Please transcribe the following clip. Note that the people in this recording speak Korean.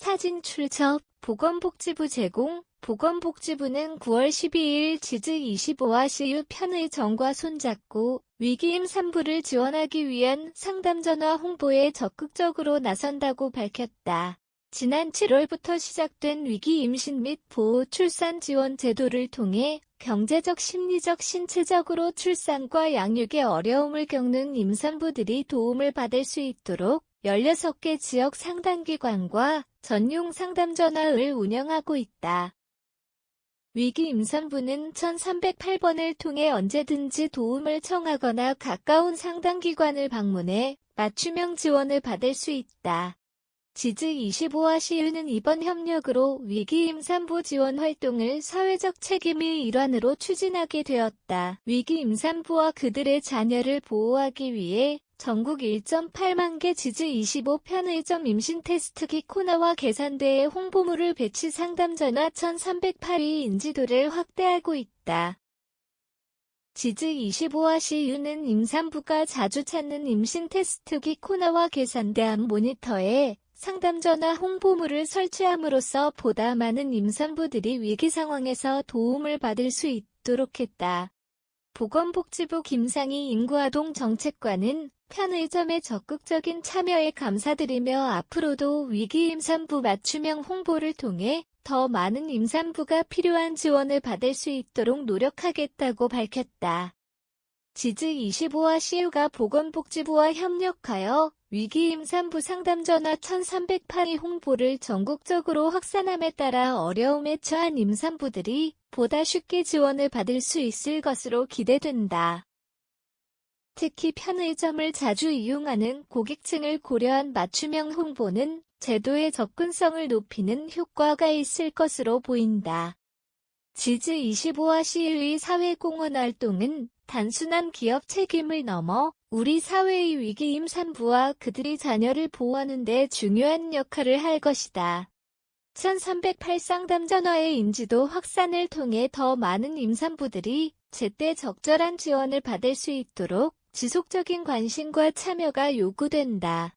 사진 출처 보건복지부 제공 보건복지부는 9월 12일 지즈 25와 CU 편의 정과 손잡고 위기 임산부를 지원하기 위한 상담 전화 홍보에 적극적으로 나선다고 밝혔다. 지난 7월부터 시작된 위기 임신 및 보호 출산 지원 제도를 통해 경제적, 심리적, 신체적으로 출산과 양육에 어려움을 겪는 임산부들이 도움을 받을 수 있도록 16개 지역 상담기관과 전용 상담 전화를 운영하고 있다. 위기 임산부는 1308번을 통해 언제든지 도움을 청하거나 가까운 상담기관을 방문해 맞춤형 지원을 받을 수 있다. 지즈 25와 시유는 이번 협력으로 위기 임산부 지원 활동을 사회적 책임의 일환으로 추진하게 되었다. 위기 임산부와 그들의 자녀를 보호하기 위해 전국 1.8만 개 지즈 25편의 점 임신 테스트기 코너와 계산대에 홍보물을 배치 상담 전화 1308위 인지도를 확대하고 있다. 지즈 25와 시유는 임산부가 자주 찾는 임신 테스트기 코너와 계산대 앞 모니터에 상담 전화 홍보물을 설치함으로써 보다 많은 임산부들이 위기 상황에서 도움을 받을 수 있도록 했다. 보건복지부 김상희 인구아동 정책관은 편의점의 적극적인 참여에 감사드리며 앞으로도 위기 임산부 맞춤형 홍보를 통해 더 많은 임산부가 필요한 지원을 받을 수 있도록 노력하겠다고 밝혔다. 지즈 25와 CU가 보건복지부와 협력하여 위기 임산부 상담 전화 1308의 홍보를 전국적으로 확산함에 따라 어려움에 처한 임산부들이 보다 쉽게 지원을 받을 수 있을 것으로 기대된다. 특히 편의점을 자주 이용하는 고객층을 고려한 맞춤형 홍보는 제도의 접근성을 높이는 효과가 있을 것으로 보인다. 지즈 25와 CU의 사회공헌 활동은 단순한 기업 책임을 넘어 우리 사회의 위기 임산부와 그들이 자녀를 보호하는 데 중요한 역할을 할 것이다. 1308 쌍담 전화의 인지도 확산을 통해 더 많은 임산부들이 제때 적절한 지원을 받을 수 있도록 지속적인 관심과 참여가 요구된다.